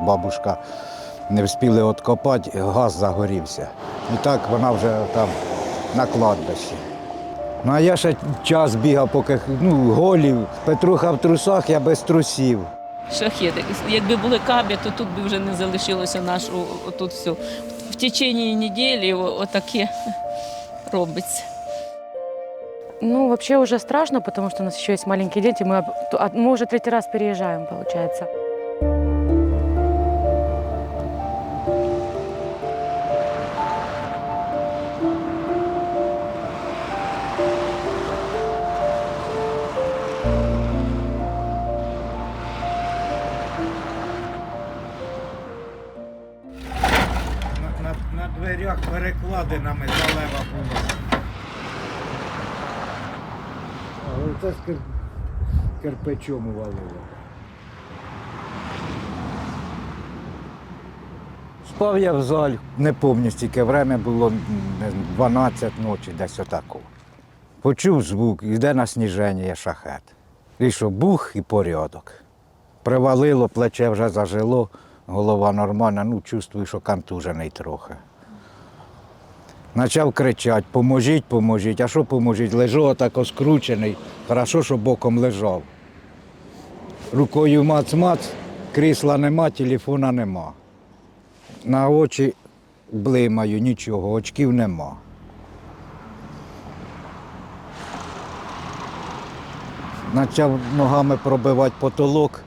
Бабушка не встигли відкопати, газ загорівся. І так вона вже там на кладбищі. Ну а я ще час бігав, поки ну, голів. Петруха в трусах, я без трусів. Шахеди. Якби були кабі, то тут би вже не залишилося нашого тут все. В течение неділі отаке робиться. Ну, вообще уже страшно, потому что у нас еще есть маленькие дети. Мы, а мы уже третий раз переезжаем, получается. Перекладинами залева було. Але це з кир... кирпичом увалило. Спав я в залі, не пам'ятаю, стільки время було не знаю, 12 ночі, десь отако. Почув звук, йде на сніження шахет. І що бух і порядок. Привалило, плече вже зажило, голова нормальна, ну чувствую, що контужений трохи. Почав кричати, поможіть, поможіть. А що поможіть? Лежу отако скручений. Хорошо, що боком лежав. Рукою мац-мац, крісла нема, телефона нема. На очі блимаю, нічого, очків нема. Почав ногами пробивати потолок,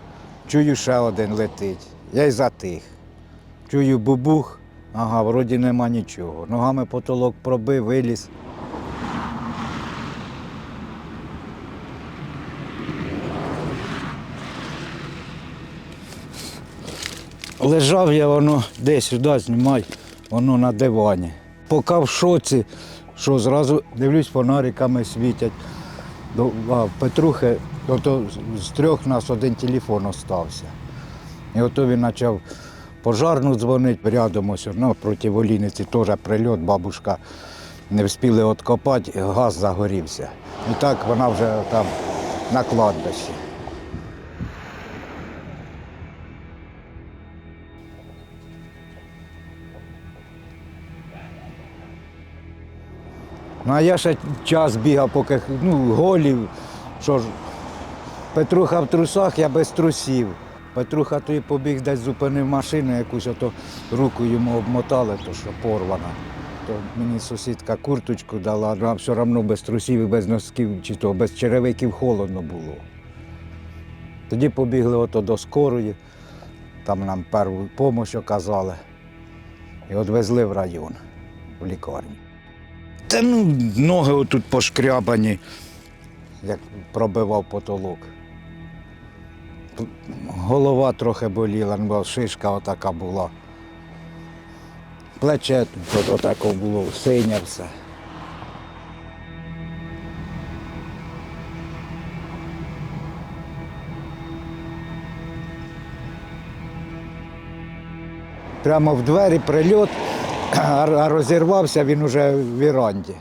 чую, ще один летить. Я й затих. Чую бубух, ага, вроді нема нічого. Ногами потолок пробив, виліз. Лежав я воно десь сюди знімай, воно на дивані. Поки в шоці, що зразу дивлюсь, фонариками світять. До, а, Петрухи, ото з трьох нас один телефон остався. І ото він почав пожарну дзвонити, рядом ось ну, проти Воліниці теж прильот, бабушка не встигли відкопати, газ загорівся. І так вона вже там на кладбищі. Ну, а я ще час бігав, поки ну, голів, що ж, Петруха в трусах, я без трусів. Петруха той побіг десь зупинив машину, якусь ото руку йому обмотали, то що порвана. То мені сусідка курточку дала, ну, а все одно без трусів і без носків, чи то без черевиків холодно було. Тоді побігли ото до скорої, там нам першу допомогу оказали. І відвезли в район, в лікарню. Та ну, ноги отут пошкрябані, як пробивав потолок. Голова трохи боліла, бо шишка отака була. Плече тут отако було, синя все. Прямо в двері прильот, а розірвався він уже в віранді.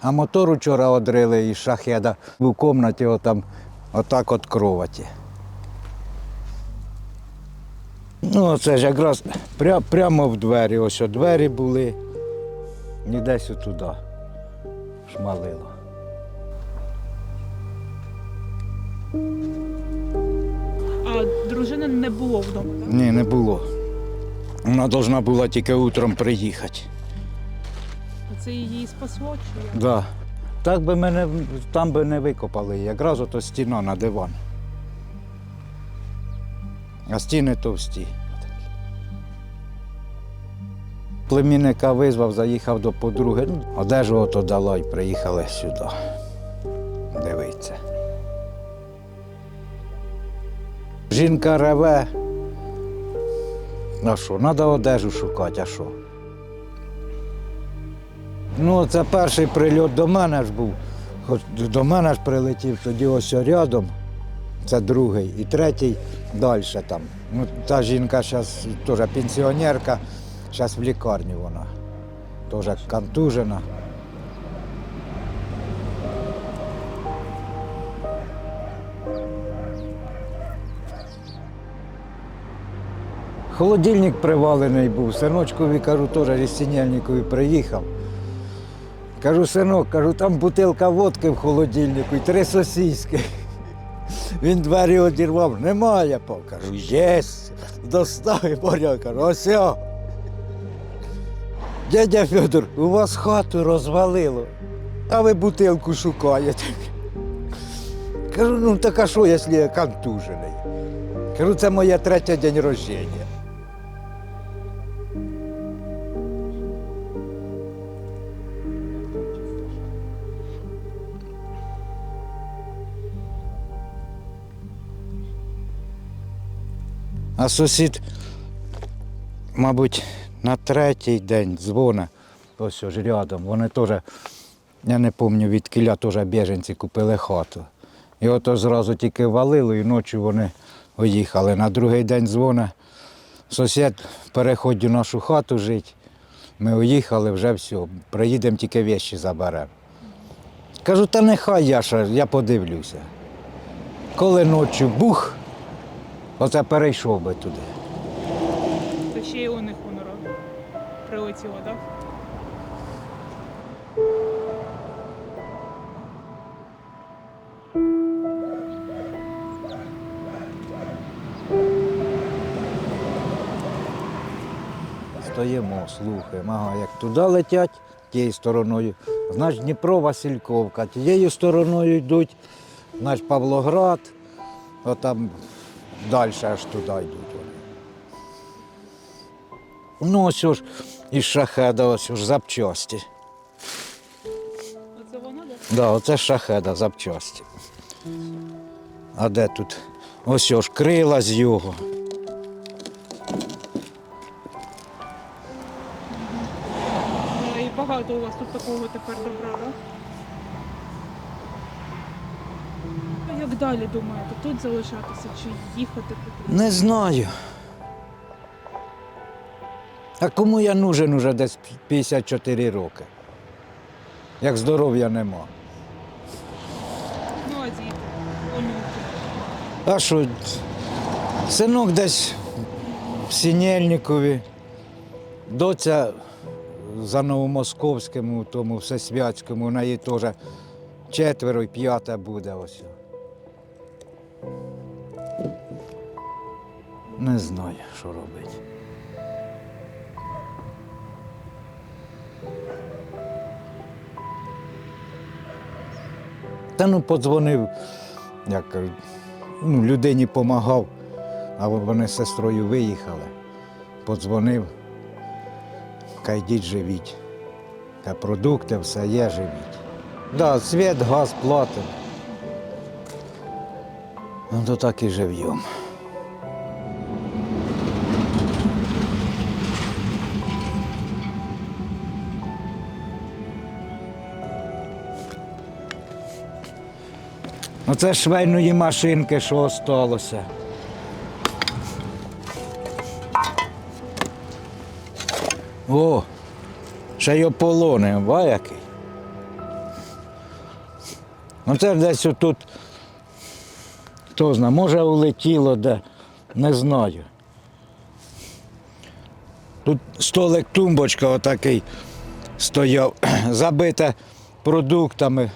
А мотор вчора одрили із шахеда в кімнаті отам, отак от кроваті. Ну, це ж якраз пря, прямо в двері. Ось о двері були. І десь отуди шмалило. А дружини не було вдома. так? Ні, не було. Вона повинна була тільки утром приїхати. Це її спасло чи як? Да. Так би мене там би не викопали. Якраз ото стіна на диван. А стіни товсті. Племінника визвав, заїхав до подруги. Одежу ото дала і приїхали сюди. Дивиться. Жінка реве. А що, треба одежу шукати, а що? Ну, це перший прильот до мене ж був. Хоч до мене ж прилетів, тоді ось рядом. Це другий. І третій далі там. Ну, та жінка зараз теж пенсіонерка, зараз в лікарні вона. Теж контужена. Холодильник привалений був. Синочкові, кажу, теж Рістіняльникові приїхав. Кажу, синок, кажу, там бутилка водки в холодильнику і три сосиски. Він двері одірвав, немає. па». Кажу, єсть. Достав і поняв, кажу, ось. Дядя Федор, у вас хату розвалило, а ви бутилку шукаєте. Кажу, ну так а що, якщо я контужений? Кажу, це моє третє день рождення. А сусід, мабуть, на третій день дзвона, ось ж рядом. Вони теж, я не пам'ятаю, від кіля теж біженці купили хату. І ото зразу тільки валило, і ночі вони поїхали. На другий день дзвона. Сусід переходь у нашу хату жити. Ми уїхали, вже все. Приїдемо тільки вещі заберемо. Кажу, та нехай я ще, я подивлюся. Коли ночі бух, оце перейшов би туди. То ще й у них воно прилетіло, так? Стоїмо, слухаємо. Ага, як туди летять, тією стороною, значить Дніпро Васильковка, тією стороною йдуть, значить Павлоград, а там далі аж туди йдуть вони. Ну, ось ж із шахеда, ось ж запчасті. Оце воно, так? Да, оце шахеда запчасті. А де тут? Ось ж крила з його. І багато у вас тут такого тепер добра, так? А як далі думаєте? Тут залишатися чи їхати потрібно? Не знаю. А кому я нужен уже десь 54 роки? Як здоров'я нема. Ну, а діти, онуки. А що, синок десь в Сінельникові, доця за Новомосковським, тому Всесвятському, у неї теж четверо і п'ята буде ось. Не знаю, що робити. Та ну подзвонив, як кажуть, ну, людині допомагав, а вони з сестрою виїхали. Подзвонив, кай йдіть живіть. Та продукти, все є, живіть. Да, світ, газ платимо. Ну, то так і жив'ємо. Оце швейної машинки, що осталося. О, ще й ополони, ба який. Оце десь отут, хто знає, може улетіло де, не знаю. Тут столик тумбочка отакий стояв, забита продуктами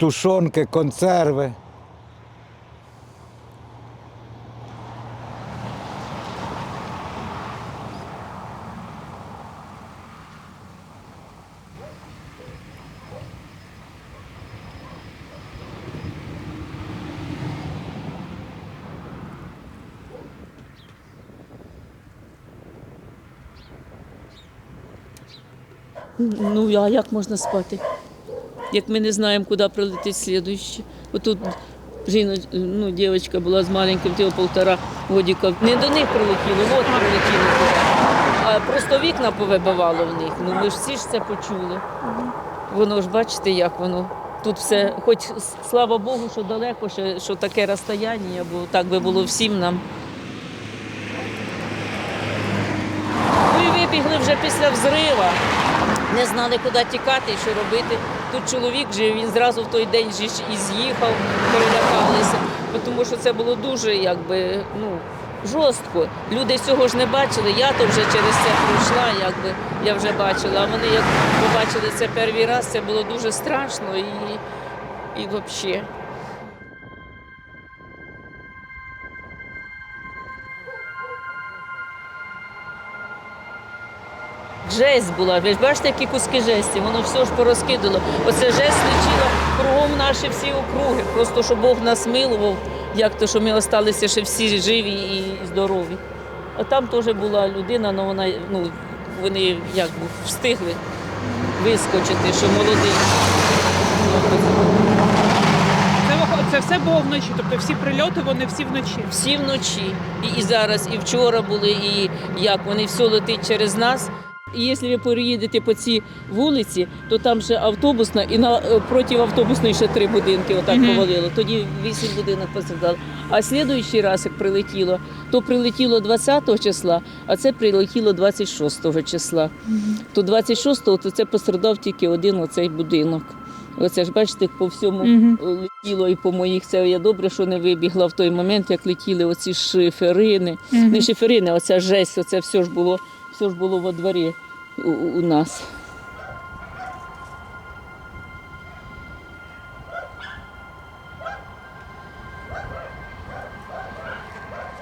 тушонки, консерви. Ну а як можна спати? Як ми не знаємо, куди прилетить слідуще. Отут жіно, ну, дівчинка була з маленьким, тіло полтора годіка. Не до них прилетіло, от прилетіло. А просто вікна повибивало в них. Ну ми ж всі ж це почули. Воно ж бачите, як воно. Тут все, хоч слава Богу, що далеко, що, що таке розстояння, бо так би було всім нам. Ми вибігли вже після взрива. Не знали, куди тікати і що робити. Тут чоловік жив, він зразу в той день ж і з'їхав, перелякалися, тому що це було дуже, якби, ну, жорстко. Люди цього ж не бачили. Я то вже через це пройшла, якби я вже бачила. А вони як побачили це перший раз, це було дуже страшно і, і взагалі. Жесть була, ви ж бачите, які куски жесті, воно все ж порозкидало. Оце жесть летіла кругом наші всі округи. Просто щоб Бог нас милував, як то, що ми залишилися ще всі живі і здорові. А там теж була людина, але вона, ну, вони як би встигли вискочити, що молодий. Це все було вночі, тобто всі прильоти, вони всі вночі. Всі вночі, і, і зараз, і вчора були, і як вони все летить через нас. І якщо ви переїдете по цій вулиці, то там ще автобусна, і на е, проти автобусної ще три будинки отак Мгм. повалило. Тоді вісім будинок постраждало. А слідуючий раз, як прилетіло, то прилетіло 20-го числа, а це прилетіло 26 числа. То 26-го то це пострадав тільки один оцей будинок. Оце ж бачите, по всьому Мгм. летіло і по моїх. Це я добре, що не вибігла в той момент, як летіли оці шиферини. Мгм. Не шиферини, оця жесть, оце все ж було, все ж було во дворі у, у нас.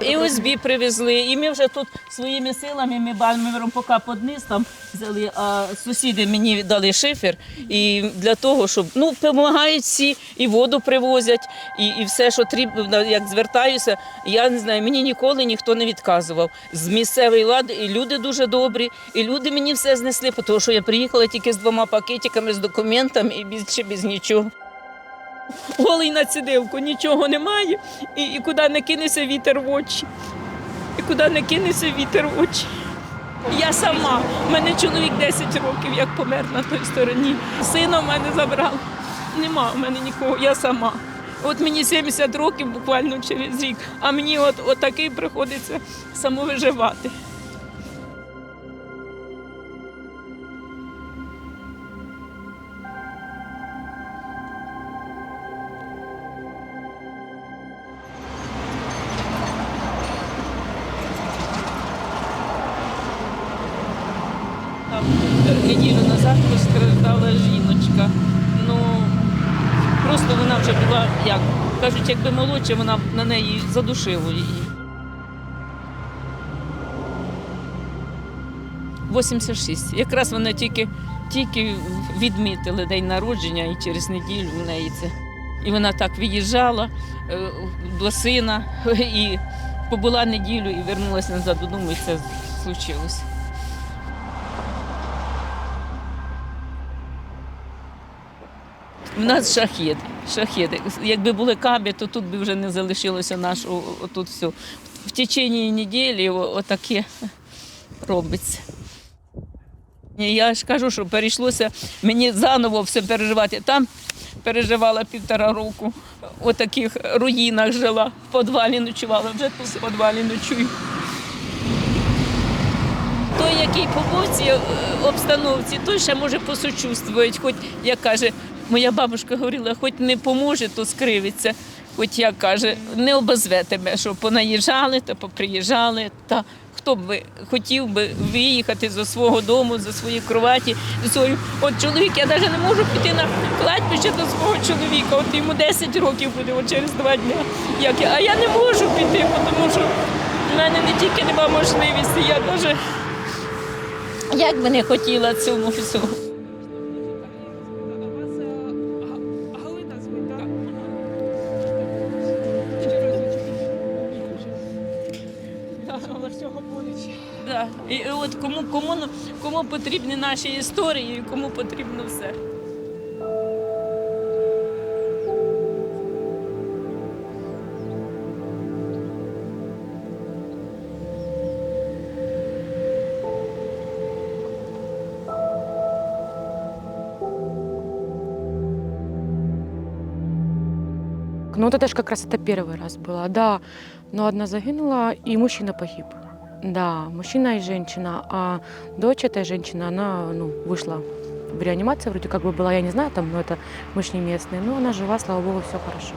І ОСБ привезли, і ми вже тут своїми силами, ми бальмівером поки під там взяли, а сусіди мені дали шифер. І для того, щоб ну, допомагають всі, і воду привозять, і, і все, що треба, як звертаюся, я не знаю, мені ніколи ніхто не відказував. З місцевої влади і люди дуже добрі, і люди мені все знесли, тому що я приїхала тільки з двома пакетиками, з документами і більше без нічого. Голий на цидилку, нічого немає, і, і куди не кинеться вітер в очі. І куди не кинеться вітер в очі. Я сама. У мене чоловік 10 років, як помер на той стороні. Сина в мене забрали. Нема у мене нікого, я сама. От мені 70 років буквально через рік, а мені от, от такий приходиться самовиживати. Неділю назад постраждала жіночка. Ну просто вона вже була як кажуть, якби молодша, вона на неї задушило її. 86. Якраз вони тільки, тільки відмітили день народження і через неділю в неї це. І вона так виїжджала е, до сина і побула неділю і вернулася назад додому, і це случилось. У нас шахід. шахіди. Якби були каби, то тут би вже не залишилося нашого тут все. В течение неділі отаке робиться. Я ж кажу, що перейшлося мені заново все переживати. Там переживала півтора року, у таких руїнах жила, в підвалі ночувала, вже тут в підвалі ночую. Той, який по е, обстановці, той ще може посочувствувати, хоч, як каже, моя бабушка говорила, хоч не поможе, то скривиться. Хоч як каже, не обозве тебе, що понаїжджали та поприїжджали. Та хто б хотів би виїхати зі свого дому, зі своєї кроваті, зі свою. От чоловік, я навіть не можу піти на кладбище до свого чоловіка. От йому 10 років буде от через два дні. Як я, а я не можу піти, тому що в мене не тільки нема можливості, я навіть як би не хотіла цьому всього. Да. І і от кому, кому, кому потрібні наші історії, і кому потрібно все. Ну, вот это же как раз это первый раз было, да. Но одна загинула, и мужчина погиб. Да, мужчина и женщина. А дочь этой женщины, она ну, вышла в реанимацию, вроде как бы была, я не знаю, там, но это мы ж не местные. Но она жива, слава богу, все хорошо.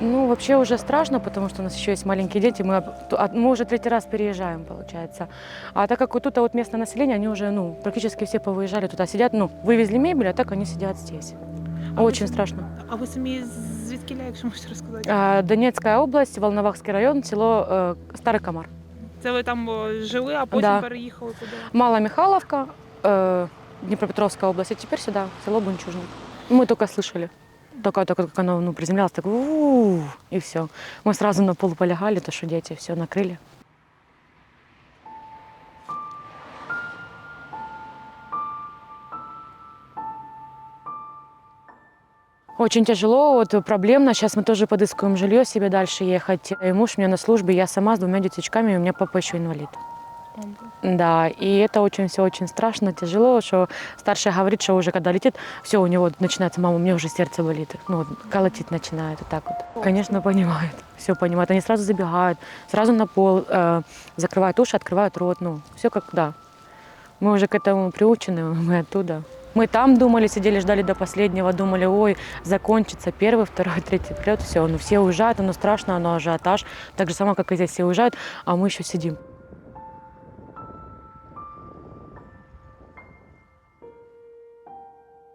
Ну, вообще уже страшно, потому что у нас еще есть маленькие дети. Мы, об- то- а мы уже третий раз переезжаем, получается. А так как вот тут а вот местное население, они уже, ну, практически все повыезжали туда, сидят, ну, вывезли мебель, а так они сидят здесь. А ви Очень самі- страшно. А ви самі звідки, якщо можете розказати? А, Донецкая область, Волновахский район, село э, Старый Комар. Це ви там о, жили, а потім Да. переїхали куди? Мала Михайловка, э, Днепропетровская область, а теперь сюда, село Бунчужник. Мы только слышали. Только, только как оно ну, приземлялось, так у и все. Мы сразу на пол полягали, то что дети все накрыли. Очень тяжело, вот проблемно. Сейчас мы тоже подыскиваем жилье себе дальше ехать. И муж у меня на службе, я сама с двумя детечками, и у меня папа еще инвалид. Да, и это очень все очень страшно, тяжело, что старшая говорит, что уже когда летит, все у него начинается, мама, у меня уже сердце болит, ну, вот, колотить начинает, вот так вот. Конечно, понимают, все понимают. Они сразу забегают, сразу на пол, э, закрывают уши, открывают рот, ну, все как, да. Мы уже к этому приучены, мы оттуда. Мы там думали, сидели, ждали до последнего, думали, ой, закончится первый, второй, третий прилет, все, ну все уезжают, оно страшно, оно ажиотаж, так же само, как и здесь все уезжают, а мы еще сидим.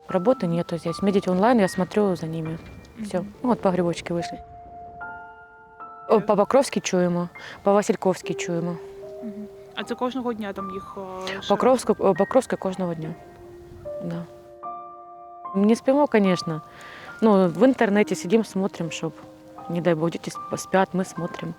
Работы нету здесь. У меня дети онлайн, я смотрю за ними. Все. Вот по грибочки вышли. О, По Покровській чуємо, по Васильковській чуємо. Мгм. А це кожного дня там їх о, ще- Покровську, о, Покровська кожного дня. Да. Не спимо, конечно. Ну, в інтернеті сидимо, смотрим, щоб, не дай Бог, діти сп- спять, ми смотрим.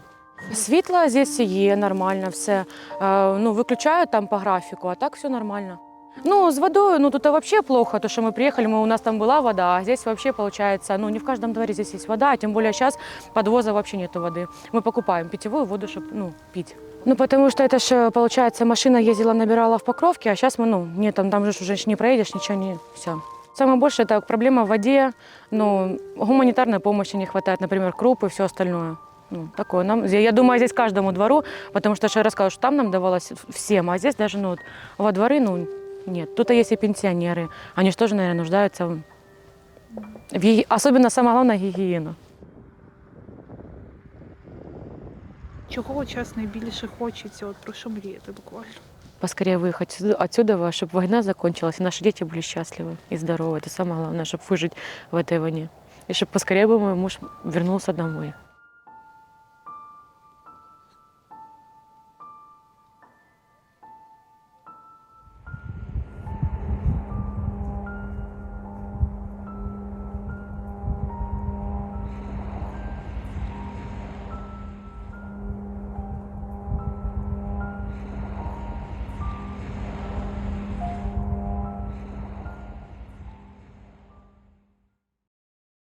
Світло здесь є нормально, все. Е, ну, виключають там по графіку, а так все нормально. Ну, с водой, ну, тут вообще плохо, то, что мы приехали, мы, у нас там была вода, а здесь вообще получается, ну, не в каждом дворе здесь есть вода, а тем более сейчас подвоза вообще нету воды. Мы покупаем питьевую воду, чтобы, ну, пить. Ну, потому что это же, получается, машина ездила, набирала в Покровке, а сейчас мы, ну, нет, там, там же уже не проедешь, ничего не, все. Самое большее это проблема в воде, ну, гуманитарной помощи не хватает, например, крупы, все остальное. Ну, такое. Нам, я думаю, здесь каждому двору, потому что, я рассказывала, что там нам давалось всем, а здесь даже, ну, вот, во дворы, ну, нет. Тут есть и пенсионеры, они же тоже, наверное, нуждаются в, особенно, самое главное, гигиена. Чого час найбільше хочеться? От про що мріяти буквально? Поскорее выехать отсюда- отсюда, чтобы война закончилась, и наши дети были счастливы и здоровы. Это самое главное, чтобы выжить в этой войне. И чтобы поскорее бы мой муж вернулся домой.